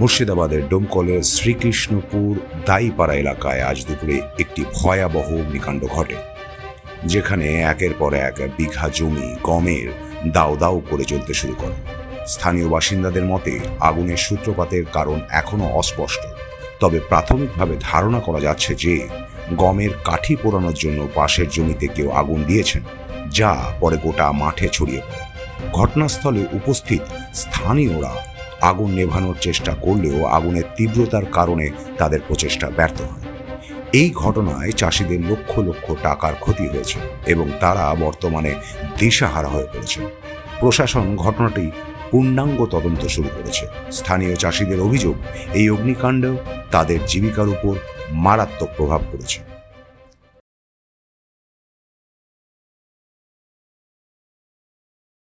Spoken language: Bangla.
মুর্শিদাবাদের ডোমকলের শ্রীকৃষ্ণপুর দাইপাড়া এলাকায় আজ দুপুরে একটি ভয়াবহ অগ্নিকাণ্ড ঘটে, যেখানে একের পর এক বিঘা জমি গমের দাও দাও করে চলতে শুরু করে। স্থানীয় বাসিন্দাদের মতে, আগুনের সূত্রপাতের কারণ এখনও অস্পষ্ট, তবে প্রাথমিকভাবে ধারণা করা যাচ্ছে যে গমের কাঠি পোড়ানোর জন্য পাশের জমিতে কেউ আগুন দিয়েছেন, যা পরে গোটা মাঠে ছড়িয়ে পড়ে। ঘটনাস্থলে উপস্থিত স্থানীয়রা আগুন নেভানোর চেষ্টা করলেও আগুনের তীব্রতার কারণে তাদের প্রচেষ্টা ব্যর্থ হয়। এই ঘটনায় চাষিদের লক্ষ লক্ষ টাকার ক্ষতি হয়েছে এবং তারা বর্তমানে দিশাহারা হয়ে পড়েছে। প্রশাসন ঘটনাটি পূর্ণাঙ্গ তদন্ত শুরু করেছে। স্থানীয় চাষিদের অভিযোগ, এই অগ্নিকাণ্ড তাদের জীবিকার উপর মারাত্মক প্রভাব পড়েছে।